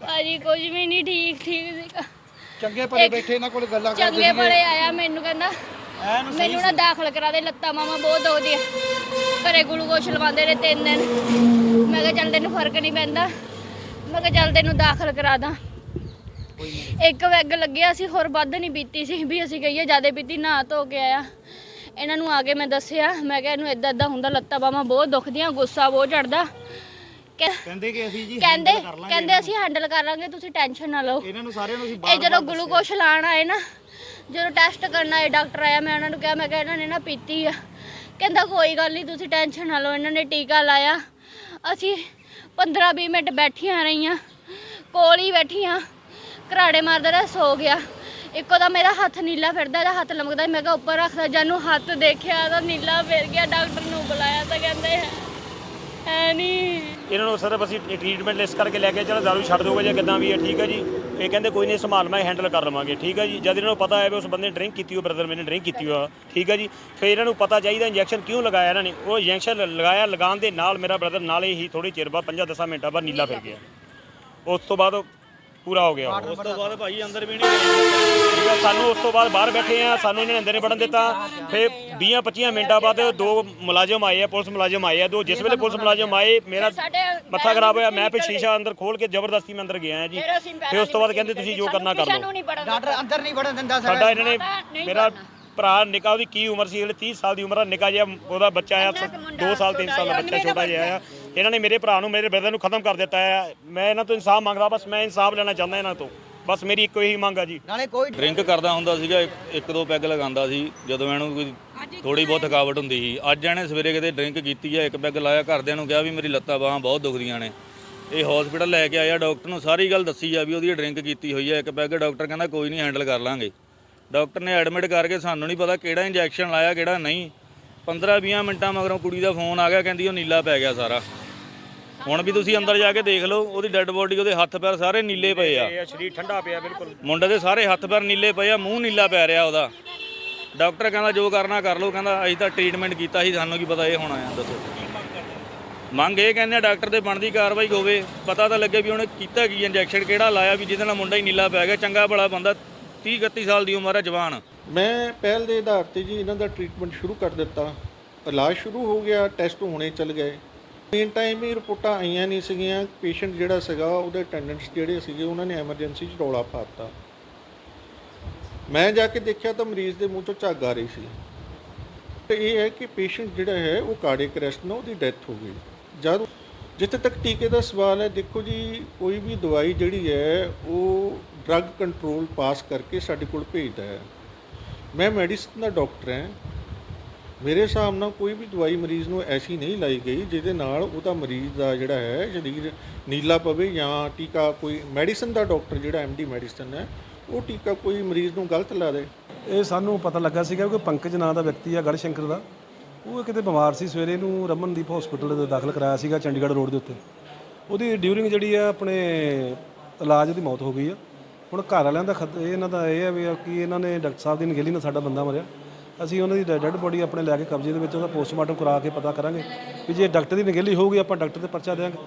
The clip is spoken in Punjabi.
ਭਾਜੀ ਕੁਝ ਵੀ ਨਹੀਂ ਠੀਕ ਠੀਕ ਸੀਗਾ। ਚੰਗੇ ਭਲੇ ਬੈਠੇ ਇਹਨਾਂ ਕੋਲ ਗੱਲਾਂ ਕਰਦੇ ਚੰਗੇ ਭਲੇ ਆਇਆ ਮੈਨੂੰ ਕਹਿੰਦਾ ਮੈਨੂੰ ਨਾ ਦਾਖਲ ਕਰਾ ਦੇ ਲੱਤਾਂ ਮਾਮਾ ਬਹੁਤ ਦੁਖਦੀਆਂ ਘਰੇ ਗਲੂਕੋਸ਼ ਲਵਾਉਂਦੇ ਨੇ ਤਿੰਨ ਦਿਨ। ਮੈਂ ਕਿਹਾ ਚੱਲ ਤੈਨੂੰ ਫ਼ਰਕ ਨਹੀਂ ਪੈਂਦਾ। ਮੈਂ ਕਿਹਾ ਚੱਲ ਤੈਨੂੰ ਦਾਖਲ ਕਰਾ ਦਾਂ। ਇੱਕ ਵੈਗ ਲੱਗਿਆ ਸੀ ਹੋਰ ਵੱਧ ਨਹੀਂ ਪੀਤੀ ਸੀ ਵੀ ਅਸੀਂ ਕਹੀਏ ਜ਼ਿਆਦਾ ਪੀਤੀ ਨਾ ਧੋ ਕੇ ਆਇਆ। ਇਹਨਾਂ ਨੂੰ ਆ ਕੇ ਮੈਂ ਦੱਸਿਆ ਮੈਂ ਕਿਹਾ ਇਹਨੂੰ ਇਦਾਂ ਇਦਾਂ ਹੁੰਦਾ ਲੱਤਾਂ ਬਾਹਾਂ ਬਹੁਤ ਦੁਖਦੀਆਂ ਗੁੱਸਾ ਬਹੁਤ ਚੜਦਾ ਕਹਿੰਦੇ ਕਿ ਅਸੀਂ ਜੀ ਕਹਿੰਦੇ ਕਹਿੰਦੇ ਅਸੀਂ ਹੈਂਡਲ ਕਰ ਲਾਂਗੇ ਤੁਸੀਂ ਟੈਨਸ਼ਨ ਨਾ ਲਓ। ਇਹਨਾਂ ਨੂੰ ਸਾਰਿਆਂ ਨੂੰ ਅਸੀਂ ਇਹ ਜਦੋਂ ਗਲੂਕੋਸ਼ ਲਾਣ ਆਏ ਨਾ ਜਦੋਂ ਟੈਸਟ ਕਰਨ ਆਏ ਡਾਕਟਰ ਆਇਆ ਮੈਂ ਉਹਨਾਂ ਨੂੰ ਕਿਹਾ ਮੈਂ ਕਿਹਾ ਇਹਨਾਂ ਨੇ ਨਾ ਪੀਤੀ ਆ। ਕਹਿੰਦਾ ਕੋਈ ਗੱਲ ਨਹੀਂ ਤੁਸੀਂ ਟੈਨਸ਼ਨ ਨਾ ਲਓ ਇਹਨਾਂ ਨੇ ਟੀਕਾ ਲਾਇਆ। ਅਸੀਂ 15-20 ਮਿੰਟ ਬੈਠੀਆਂ ਰਹੀਆਂ ਕੋਲ ਹੀ ਬੈਠੀਆਂ ਘਰਾੜੇ ਮਾਰਦਾ ਰਿਹਾ ਸੋ ਗਿਆ। ਇੱਕੋ ਦਾ ਮੇਰਾ ਹੱਥ ਨੀਲਾ ਫਿਰਦਾ, ਇਹਦਾ ਹੱਥ ਲਮਕਦਾ। ਮੈਂ ਕਿਹਾ ਉੱਪਰ ਰੱਖਦਾ, ਜਾਨੂੰ ਹੱਥ ਦੇਖਿਆ ਤਾਂ ਨੀਲਾ ਫਿਰ ਗਿਆ, ਡਾਕਟਰ ਨੂੰ ਬੁਲਾਇਆ ਤਾਂ ਕਹਿੰਦੇ, ਹੈ ਨਹੀਂ ਇਹਨਾਂ ਨੂੰ ਸਰ ਅਸੀਂ ਟ੍ਰੀਟਮੈਂਟ ਲਿਸ ਕਰਕੇ ਲੈ ਕੇ ਚਲੋ, ਦਾਰੂ ਛੱਡ ਦੋਗੇ ਜਾਂ ਕਿਦਾਂ ਵੀ ਹੈ, ਠੀਕ ਹੈ ਜੀ। ਇਹ ਕਹਿੰਦੇ ਕੋਈ ਨਹੀਂ, ਸੰਭਾਲ, ਮੈਂ ਹੈਂਡਲ ਕਰ ਲਵਾਂਗੇ, ਠੀਕ ਹੈ ਜੀ। ਜਦ ਇਹਨਾਂ ਨੂੰ ਪਤਾ ਹੈ ਵੀ ਉਸ ਬੰਦੇ ਨੇ ਡਰਿੰਕ ਕੀਤੀ ਹੋ ਬ੍ਰਦਰ ਮੈਨੇ ਡਰਿੰਕ ਕੀਤੀ ਹੋ ਠੀਕ ਹੈ ਜੀ। ਫਿਰ ਇਹਨਾਂ ਨੂੰ ਪਤਾ ਚਾਹੀਦਾ ਇੰਜੈਕਸ਼ਨ ਕਿਉਂ ਲਗਾਇਆ ਇਹਨਾਂ ਨੇ? ਉਹ ਇੰਜੈਕਸ਼ਨ ਲਗਾਇਆ, ਲਗਾਉਣ ਦੇ ਨਾਲ ਮੇਰਾ ਬ੍ਰਦਰ ਨਾਲੇ ਹੀ ਥੋੜੇ ਚਿਰ ਬਾਅਦ 5-10 ਮਿੰਟਾਂ ਬਾਅਦ ਨੀਲਾ ਫਿਰ ਗਿਆ। ਉਸ ਤੋਂ ਬਾਅਦ ਪੂਰਾ ਹੋ ਗਿਆ ਉਹ। ਉਸ ਤੋਂ ਬਾਅਦ ਭਾਈ ਅੰਦਰ ਵੀ ਨਹੀਂ ਗਏ। ਠੀਕ ਹੈ ਸਾਨੂੰ ਉਸ ਤੋਂ ਬਾਅਦ ਬਾਹਰ ਬੈਠੇ ਆ ਸਾਨੂੰ ਇਹਨਾਂ ਨੇ ਅੰਦਰ ਨਹੀਂ ਵੜਨ ਦਿੱਤਾ। ਫਿਰ 20-25 ਮਿੰਟਾਂ ਬਾਅਦ ਦੋ ਮੁਲਾਜ਼ਮ ਆਏ ਆ ਪੁਲਿਸ ਮੁਲਾਜ਼ਮ ਆਏ ਆ ਦੋ ਜਿਸ ਵੇਲੇ ਪੁਲਿਸ ਮੁਲਾਜ਼ਮ ਆਏ ਮੇਰਾ ਸਾਡੇ ਮੱਥਾ ਖਰਾਬ ਹੋਇਆ ਮੈਂ ਫਿਰ ਸ਼ੀਸ਼ਾ ਅੰਦਰ ਖੋਲ ਕੇ ਜ਼ਬਰਦਸਤੀ ਮੈਂ ਅੰਦਰ ਗਿਆ ਜੀ। ਫਿਰ ਅਸੀਂ ਫਿਰ ਉਸ ਤੋਂ ਬਾਅਦ ਕਹਿੰਦੇ ਤੁਸੀਂ ਜੋ ਕਰਨਾ ਕਰ ਲਓ। ਨਹੀਂ ਡਾਕਟਰ ਅੰਦਰ ਨਹੀਂ ਵੜਨ ਦਿੰਦਾ ਸਰ ਸਾਡਾ ਇਹਨਾਂ ਨੇ ਮੇਰਾ ਭਰਾ ਨਿਕਾ ਉਹਦੀ ਕੀ ਉਮਰ ਸੀ ਇਹਦੇ 30 ਸਾਲ ਦੀ ਉਮਰ ਆ ਨਿਕਾ ਜਿਹਾ ਉਹਦਾ ਬੱਚਾ ਆ 2 ਸਾਲ 3 ਸਾਲ ਦਾ ਬੱਚਾ ਛੋਟਾ ਜਿਹਾ ਆ। ਇਹਨਾਂ ਨੇ ਮੇਰੇ ਭਰਾ ਨੂੰ ਮੇਰੇ ਬ੍ਰਦਰ ਨੂੰ ਖਤਮ ਕਰ ਦਿੱਤਾ ਆ ਮੈਂ ਇਹਨਾਂ ਤੋਂ ਇਨਸਾਫ ਮੰਗਦਾ ਬਸ ਮੈਂ ਇਨਸਾਫ ਲੈਣਾ ਚਾਹੁੰਦਾ ਇਹਨਾਂ ਤੋਂ। ਬਸ ਮੇਰੀ ਇੱਕੋ ਹੀ ਮੰਗ ਆ ਜੀ। ਨਾਲੇ ਕੋਈ ਡਰਿੰਕ ਕਰਦਾ ਹੁੰਦਾ ਸੀਗਾ ਇੱਕ- ਇੱਕ ਦੋ ਪੈਗ ਲਗਾਉਂਦਾ ਸੀ ਜਦੋਂ ਇਹਨੂੰ ਕੋਈ ਥੋੜੀ ਬਹੁਤ ਥਕਾਵਟ ਹੁੰਦੀ ਸੀ। ਅੱਜ ਇਹਨੇ ਸਵੇਰੇ ਕਿਤੇ ਡਰਿੰਕ ਕੀਤੀ ਹੈ ਇੱਕ ਪੈਗ ਲਾਇਆ ਘਰਦਿਆਂ ਨੂੰ ਕਿਹਾ ਵੀ ਮੇਰੀ ਲੱਤਾਂ ਬਾਹਾਂ ਬਹੁਤ ਦੁਖਦੀਆਂ ਨੇ। ਇਹ ਹਸਪੀਟਲ ਲੈ ਕੇ ਆਇਆ ਡਾਕਟਰ ਨੂੰ ਸਾਰੀ ਗੱਲ ਦੱਸੀ ਆ ਵੀ ਉਹਦੀ ਡਰਿੰਕ ਕੀਤੀ ਹੋਈ ਹੈ ਇੱਕ ਪੈਗ ਡਾਕਟਰ ਕਹਿੰਦਾ ਕੋਈ ਨਹੀਂ ਹੈਂਡਲ ਕਰ ਲਾਂਗੇ। ਡਾਕਟਰ ਨੇ ਐਡਮਿਟ ਕਰਕੇ ਸਾਨੂੰ ਨਹੀਂ ਪਤਾ ਕਿਹੜਾ ਇੰਜੈਕਸ਼ਨ ਲਾਇਆ ਕਿਹੜਾ ਨਹੀਂ। 15-20 ਮਿੰਟਾਂ ਮਗਰੋਂ ਕੁੜੀ ਦਾ ਫੋਨ ਆ ਗਿਆ ਕਹਿੰਦੀ ਉਹ ਨੀਲਾ ਪੈ ਗਿਆ ਸਾਰਾ। ਹੁਣ ਵੀ ਤੁਸੀਂ ਅੰਦਰ ਜਾ ਕੇ ਦੇਖ ਲਓ ਉਹਦੀ ਡੈੱਡ ਬੋਡੀ ਉਹਦੇ ਹੱਥ ਪੈਰ ਸਾਰੇ ਨੀਲੇ ਪਏ ਆ। ਇਹ ਸਰੀਰ ਠੰਡਾ ਪਿਆ ਬਿਲਕੁਲ। ਮੁੰਡੇ ਦੇ ਸਾਰੇ ਹੱਥ ਪੈਰ ਨੀਲੇ ਪਏ ਆ ਮੂੰਹ ਨੀਲਾ ਪੈ ਰਿਹਾ ਉਹਦਾ। ਡਾਕਟਰ ਕਹਿੰਦਾ ਜੋ ਕਰਨਾ ਕਰ ਲਓ ਕਹਿੰਦਾ ਅਸੀਂ ਤਾਂ ਟ੍ਰੀਟਮੈਂਟ ਕੀਤਾ ਸੀ ਸਾਨੂੰ ਕੀ ਪਤਾ ਇਹ ਹੋਣਾ ਆ ਦੱਸੋ। ਮੰਗ ਇਹ ਕਹਿੰਦੇ ਆ ਡਾਕਟਰ ਦੇ ਬਣਦੀ ਕਾਰਵਾਈ ਹੋਵੇ ਪਤਾ ਤਾਂ ਲੱਗੇ ਵੀ ਉਹਨੇ ਕੀਤਾ ਕੀ ਇੰਜੈਕਸ਼ਨ ਕਿਹੜਾ ਲਾਇਆ ਵੀ ਜਿਹਦੇ ਨਾਲ ਮੁੰਡਾ ਹੀ ਨੀਲਾ ਪੈ ਗਿਆ ਚੰਗਾ ਭਲਾ ਬੰਦਾ 30 31 ਸਾਲ ਦੀ ਉਮਰ ਹੈ ਜਵਾਨ। ਮੈਂ ਪਹਿਲ ਦੇ ਆਧਾਰ ਤੇ ਜੀ ਇਹਨਾਂ ਦਾ ਟ੍ਰੀਟਮੈਂਟ ਸ਼ੁਰੂ ਕਰ ਦਿੱਤਾ। ਇਲਾਜ ਸ਼ੁਰੂ ਹੋ ਗਿਆ ਟੈਸਟ ਹੋਣੇ ਚੱਲ ਗਏ। ਮੇਨ ਟਾਈਮ ਹੀ ਰਿਪੋਰਟਾਂ ਆਈਆਂ ਨਹੀਂ ਸੀਗੀਆਂ। ਪੇਸ਼ੈਂਟ ਜਿਹੜਾ ਸੀਗਾ, ਉਹਦੇ ਅਟੈਂਡੈਂਟਸ ਜਿਹੜੇ ਸੀਗੇ, ਉਹਨਾਂ ਨੇ ਐਮਰਜੈਂਸੀ 'ਚ ਰੌਲਾ ਪਾਤਾ ਮੈਂ ਜਾ ਕੇ ਦੇਖਿਆ ਤਾਂ ਮਰੀਜ਼ ਦੇ ਮੂੰਹ ਤੋਂ ਝੱਗ ਆ ਰਹੀ ਸੀ। ਤੇ ਇਹ ਹੈ ਕਿ ਪੇਸ਼ੈਂਟ ਜਿਹੜਾ ਹੈ, ਉਹ ਕਾਰਡਿਕ ਅਰੈਸਟ ਨਾਲ ਉਹਦੀ ਡੈਥ ਹੋ ਗਈ। ਜਦ ਜਿੱਥੇ ਤੱਕ ਟੀਕੇ ਦਾ ਸਵਾਲ ਹੈ, ਦੇਖੋ ਜੀ, ਕੋਈ ਵੀ ਦਵਾਈ ਜਿਹੜੀ ਹੈ, ਉਹ ਡਰੱਗ ਕੰਟਰੋਲ ਪਾਸ ਕਰਕੇ ਸਾਡੇ ਕੋਲ ਭੇਜਦਾ ਹੈ। ਮੈਂ ਮੈਡੀਸਨ ਦਾ ਡਾਕਟਰ ਹਾਂ। ਮੇਰੇ ਹਿਸਾਬ ਨਾਲ ਕੋਈ ਵੀ ਦਵਾਈ ਮਰੀਜ਼ ਨੂੰ ਐਸੀ ਨਹੀਂ ਲਾਈ ਗਈ ਜਿਹਦੇ ਨਾਲ ਉਹਦਾ ਮਰੀਜ਼ ਦਾ ਜਿਹੜਾ ਹੈ, ਸਰੀਰ ਨੀਲਾ ਪਵੇ ਜਾਂ ਟੀਕਾ ਕੋਈ ਮੈਡੀਸਨ ਦਾ ਡਾਕਟਰ ਜਿਹੜਾ ਐਮਡੀ ਮੈਡੀਸਨ ਹੈ, ਉਹ ਟੀਕਾ ਕੋਈ ਮਰੀਜ਼ ਨੂੰ ਗਲਤ ਲਾ ਦੇ। ਇਹ ਸਾਨੂੰ ਪਤਾ ਲੱਗਾ ਸੀਗਾ ਕਿ ਪੰਕਜ ਨਾਂ ਦਾ ਵਿਅਕਤੀ ਆ ਗੜਸ਼ੰਕਰ ਦਾ। ਉਹ ਕਿਤੇ ਬਿਮਾਰ ਸੀ, ਸਵੇਰੇ ਨੂੰ ਰਮਨਦੀਪ ਹਸਪੀਟਲ ਦੇ ਦਾਖਲ ਕਰਾਇਆ ਸੀਗਾ ਚੰਡੀਗੜ੍ਹ ਰੋਡ ਦੇ ਉੱਤੇ। ਉਹਦੀ ਡਿਊਰਿੰਗ ਜਿਹੜੀ ਆ ਆਪਣੇ ਇਲਾਜ ਦੀ ਮੌਤ ਹੋ ਗਈ ਆ। ਹੁਣ ਘਰ ਵਾਲਿਆਂ ਦਾ ਖਤ- ਇਹ ਇਹਨਾਂ ਦਾ ਇਹ ਹੈ ਵੀ ਕਿ ਇਹਨਾਂ ਨੇ ਡਾਕਟਰ ਸਾਹਿਬ ਦੀ ਨਗੇਲੀ ਨਾਲ ਸਾਡਾ ਬੰਦਾ ਮਰਿਆ। ਅਸੀਂ ਉਹਨਾਂ ਦੀ ਡੈੱਡ ਬੋਡੀ ਆਪਣੇ ਲੈ ਕੇ ਕਬਜ਼ੇ ਦੇ ਵਿੱਚ ਉਹਦਾ ਪੋਸਟਮਾਰਟਮ ਕਰਾ ਕੇ ਪਤਾ ਕਰਾਂਗੇ ਵੀ ਜੇ ਡਾਕਟਰ ਦੀ ਨਗੇਲੀ ਹੋਊਗੀ, ਆਪਾਂ ਡਾਕਟਰ ਤੇ ਪਰਚਾ ਦੇਵਾਂਗੇ।